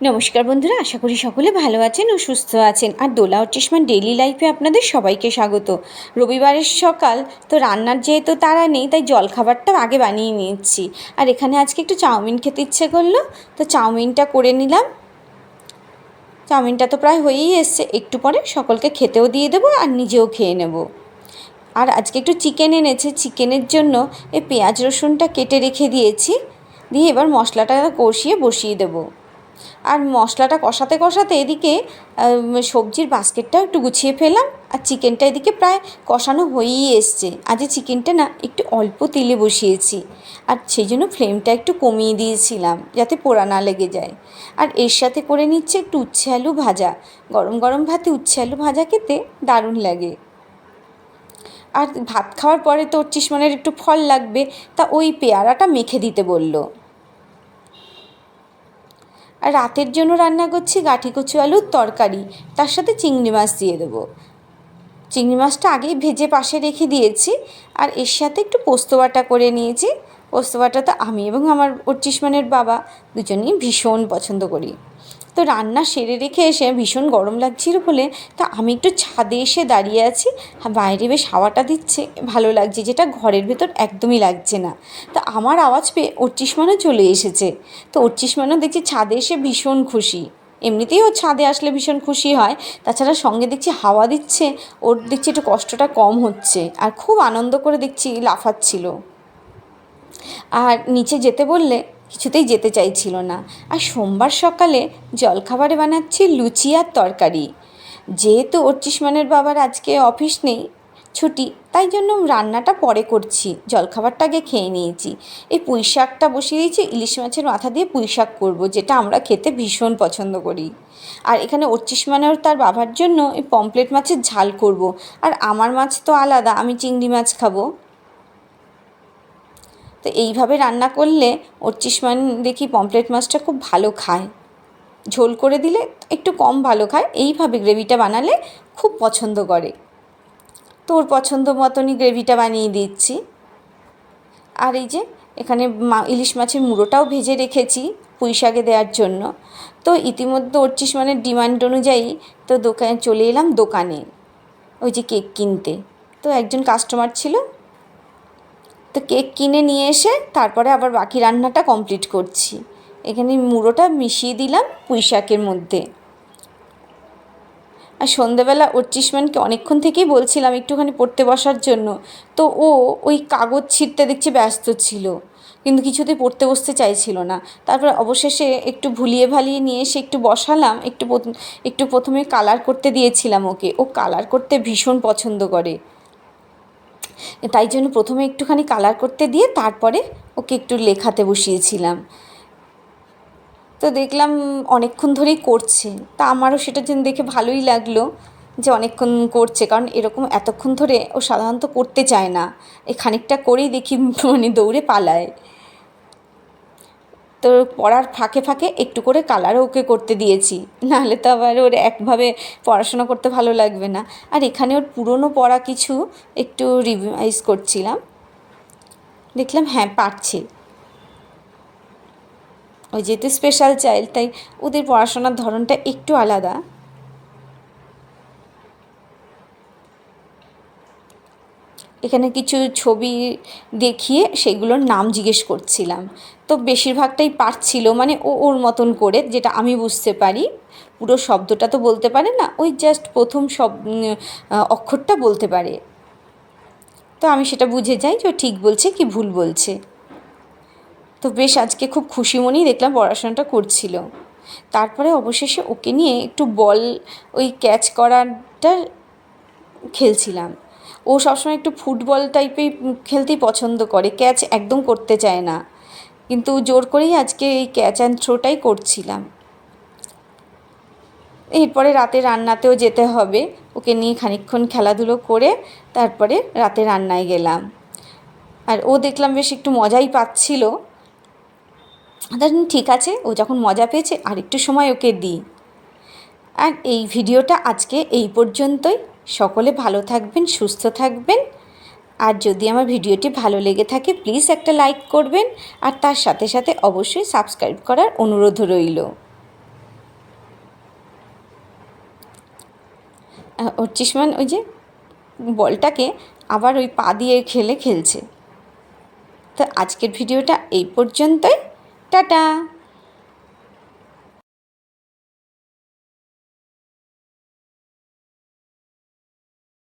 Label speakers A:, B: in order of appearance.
A: নমস্কার বন্ধুরা, আশা করি সকলে ভালো আছেন ও সুস্থ আছেন। আর দোলা চশমার ডেইলি লাইফে আপনাদের সবাইকে স্বাগত। রবিবারের সকাল, তো রান্নার যেহেতু তারা নেই, তাই জলখাবারটা আগে বানিয়ে নিচ্ছি আর এখানে আজকে একটু চাউমিন খেতে ইচ্ছে করল, তো চাউমিনটা করে নিলাম। চাউমিনটা তো প্রায় হয়েই এসছে, একটু পরে সকলকে খেতেও দিয়ে দেবো আর নিজেও খেয়ে নেব। আর আজকে একটু চিকেন এনেছে, চিকেনের জন্য এই পেঁয়াজ রসুনটা কেটে রেখে দিয়েছি। দিয়ে এবার মশলাটা কষিয়ে বসিয়ে দেবো। আর মশলাটা কষাতে কষাতে এদিকে সবজির বাস্কেটটাও একটু গুছিয়ে ফেলাম আর চিকেনটা এদিকে প্রায় কষানো হয়েই এসছে। আজ চিকেনটা না একটু অল্প তেলে বসিয়েছি। আর সেই জন্য ফ্লেমটা একটু কমিয়ে দিয়েছিলাম, যাতে পোড়া না লেগে যায়। আর এর সাথে করে নিচ্ছে একটু উচ্ছে আলু ভাজা। গরম গরম ভাতে উচ্ছে আলু ভাজা খেতে দারুণ লাগে। আর ভাত খাওয়ার পরে তো চিসমানের একটু ফল লাগবে, তা ওই পেয়ারাটা মেখে দিতে বলল। আর রাতের জন্য রান্না করছি গাঠি কচু আলুর তরকারি। তার সাথে চিংড়ি মাছ দিয়ে দেবো। চিংড়ি মাছটা আগেই ভেজে পাশে রেখে দিয়েছি আর এর সাথে একটু পোস্ত বাটা করে নিয়েছি। পোস্ত বাটা আমি এবং আমার ওর বাবা দুজনেই ভীষণ পছন্দ করি। তো রান্না সেরে রেখে এসে ভীষণ গরম লাগছিল বলে তা আমি একটু ছাদে এসে দাঁড়িয়ে আছি। বাইরে বেশ হাওয়াটা দিচ্ছে, ভালো লাগছে, যেটা ঘরের ভেতর একদমই লাগছে না। তা আমার আওয়াজ পেয়ে ওরচিসমানও চলে এসেছে। তো ওরচিসমানও দেখছি ছাদে এসে ভীষণ খুশি। এমনিতেই ও ছাদে আসলে ভীষণ খুশি হয়, তাছাড়া সঙ্গে দেখছি হাওয়া দিচ্ছে, ওর দেখছি একটু কষ্টটা কম হচ্ছে, আর খুব আনন্দ করে দেখছি লাফাচ্ছিল। আর নিচে যেতে বললে কিছুতেই যেতে চাইছিল না। আর সোমবার সকালে জলখাবারে বানাচ্ছি লুচি আর তরকারি। যেহেতু অর্চিসমানের বাবার আজকে অফিস নেই, ছুটি, তাই জন্য রান্নাটা পরে করছি। জলখাবারটা আগে খেয়ে নিয়েছি। এই পুঁই শাকটা বসিয়ে দিয়েছি, ইলিশ মাছের মাথা দিয়ে পুঁই শাক করব, যেটা আমরা খেতে ভীষণ পছন্দ করি। আর এখানে অর্চিসমানের তার বাবার জন্য এই পমপ্লেট মাছের ঝাল করব। আর আমার মাছ তো আলাদা, আমি চিংড়ি মাছ খাব। তো এইভাবে রান্না করলে ওর চিসমান দেখি পমপ্লেট মাছটা খুব ভালো খায়। ঝোল করে দিলে একটু কম ভালো খায়। এইভাবে গ্রেভিটা বানালে খুব পছন্দ করে। তো ওর পছন্দ মতনই গ্রেভিটা বানিয়ে দিচ্ছি। আর এই যে এখানে ইলিশ মাছের মুড়োটাও ভেজে রেখেছি পুঁই শাকে দেওয়ার জন্য। তো ইতিমধ্যে ওর চিসমানের ডিমান্ড অনুযায়ী তো দোকানে, চলে এলাম দোকানে, ওই যে কেক কিনতে। তো একজন কাস্টমার ছিল তো কেক কিনে নিয়ে এসে তারপরে আবার বাকি রান্নাটা কমপ্লিট করছি। এখানে মুড়োটা মিশিয়ে দিলাম পুঁই শাকের মধ্যে। আর সন্ধেবেলা ওর চিসমানকে অনেকক্ষণ থেকেই বলছিলাম একটুখানি পড়তে বসার জন্য। তো ও ওই কাগজ ছিঁড়তে দেখছি ব্যস্ত ছিল। কিন্তু কিছুতেই পড়তে বসতে চাইছিল না। তারপর অবশেষে একটু ভুলিয়ে ভালিয়ে নিয়ে এসে একটু বসালাম। একটু একটু প্রথমে কালার করতে দিয়েছিলাম ওকে। ও কালার করতে ভীষণ পছন্দ করে। তাই জন্য প্রথমে একটুখানি কালার করতে দিয়ে তারপরে ওকে একটু লেখাতে বসিয়েছিলাম। তো দেখলাম অনেকক্ষণ ধরেই করছে। তা আমারও সেটা জন্য দেখে ভালোই লাগল যে অনেকক্ষণ করছে, কারণ এরকম এতক্ষণ ধরে ও সাধারণত করতে চায় না। এই খানিকটা করেই দেখি মানে দৌড়ে পালায়। তো পড়ার ফাঁকে ফাঁকে একটু করে কালারও ওকে করতে দিয়েছি। নাহলে তো আবার ওর একভাবে পড়াশোনা করতে ভালো লাগবে না। আর এখানে ওর পুরনো পড়া কিছু একটু রিভাইজ করছিলাম। দেখলাম হ্যাঁ পারছে। ওই যেহেতু স্পেশাল চাইল্ড তাই ওদের পড়াশোনার ধরনটা একটু আলাদা। এখানে কিছু ছবি দেখিয়ে সেগুলোর নাম জিজ্ঞেস করছিলাম। তো বেশিরভাগটাই পারছিল মানে ও ওর মতন করে, যেটা আমি বুঝতে পারি। পুরো শব্দটা তো বলতে পারে না, ওই জাস্ট প্রথম সব অক্ষরটা বলতে পারে। তো আমি সেটা বুঝে যাই যে ঠিক বলছে কি ভুল বলছে। তো বেশ, আজকে খুব খুশি মনেই দেখলাম পড়াশোনাটা করছিল। তারপরে অবশেষে ওকে নিয়ে একটু বল, ওই ক্যাচ করাটা খেলছিলাম। ও সবসময় একটু ফুটবল টাইপের খেলতেই পছন্দ করে, ক্যাচ একদম করতে চায় না। কিন্তু জোর করেই আজকে এই ক্যাচ অ্যান্ড থ্রোটাই করছিলাম। এরপরে রাতে রান্নাতেও যেতে হবে, ওকে নিয়ে খানিক্ষণ খেলাধুলো করে তারপরে রাতে রান্নায় গেলাম। আর ও দেখলাম বেশ একটু মজাই পাচ্ছিল। ঠিক আছে, ও যখন মজা পেয়েছে আর একটু সময় ওকে দিই। আর এই ভিডিওটা আজকে এই পর্যন্তই। সকলে ভালো থাকবেন, সুস্থ থাকবেন। আর যদি আমার ভিডিওটি ভালো লেগে থাকে প্লিজ একটা লাইক করবেন। আর তার সাথে সাথে অবশ্যই সাবস্ক্রাইব করার অনুরোধ রইল। অর্চিসমান ওই যে বলটাকে আবার ওই পা দিয়ে খেলে খেলছে। তো আজকের ভিডিওটা এই পর্যন্তই। টাটা!